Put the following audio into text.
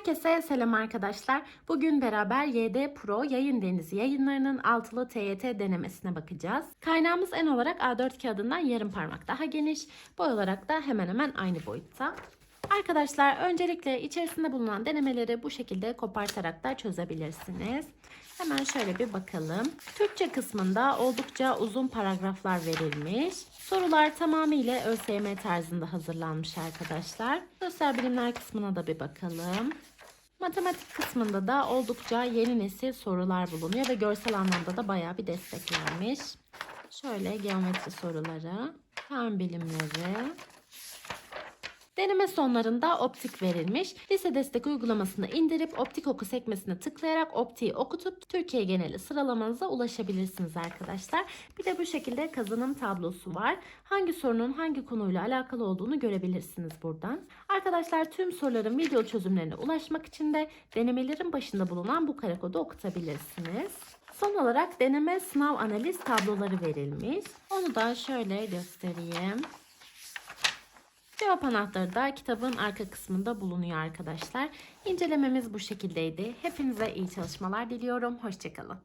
Herkese selam arkadaşlar. Bugün beraber YD Pro Yayın Denizi yayınlarının altılı TYT denemesine bakacağız. Kaynağımız en olarak A4 kağıdından yarım parmak daha geniş, boy olarak da hemen hemen aynı boyutta. Arkadaşlar öncelikle içerisinde bulunan denemeleri bu şekilde kopartarak da çözebilirsiniz. Hemen şöyle bir bakalım. Türkçe kısmında oldukça uzun paragraflar verilmiş. Sorular tamamıyla ÖSYM tarzında hazırlanmış arkadaşlar. Sosyal bilimler kısmına da bir bakalım. Matematik kısmında da oldukça yeni nesil sorular bulunuyor ve görsel anlamda da bayağı bir destek vermiş. Şöyle geometri soruları, fen bilimleri, Deneme sonlarında optik verilmiş. Lise destek uygulamasını indirip optik oku sekmesine tıklayarak optiği okutup Türkiye geneli sıralamanıza ulaşabilirsiniz arkadaşlar. Bir de bu şekilde kazanım tablosu var. Hangi sorunun hangi konuyla alakalı olduğunu görebilirsiniz buradan. Arkadaşlar tüm soruların video çözümlerine ulaşmak için de denemelerin başında bulunan bu kare kodu okutabilirsiniz. Son olarak deneme sınav analiz tabloları verilmiş. Onu da şöyle göstereyim. Cevap anahtarı da kitabın arka kısmında bulunuyor arkadaşlar. İncelememiz bu şekildeydi. Hepinize iyi çalışmalar diliyorum. Hoşçakalın.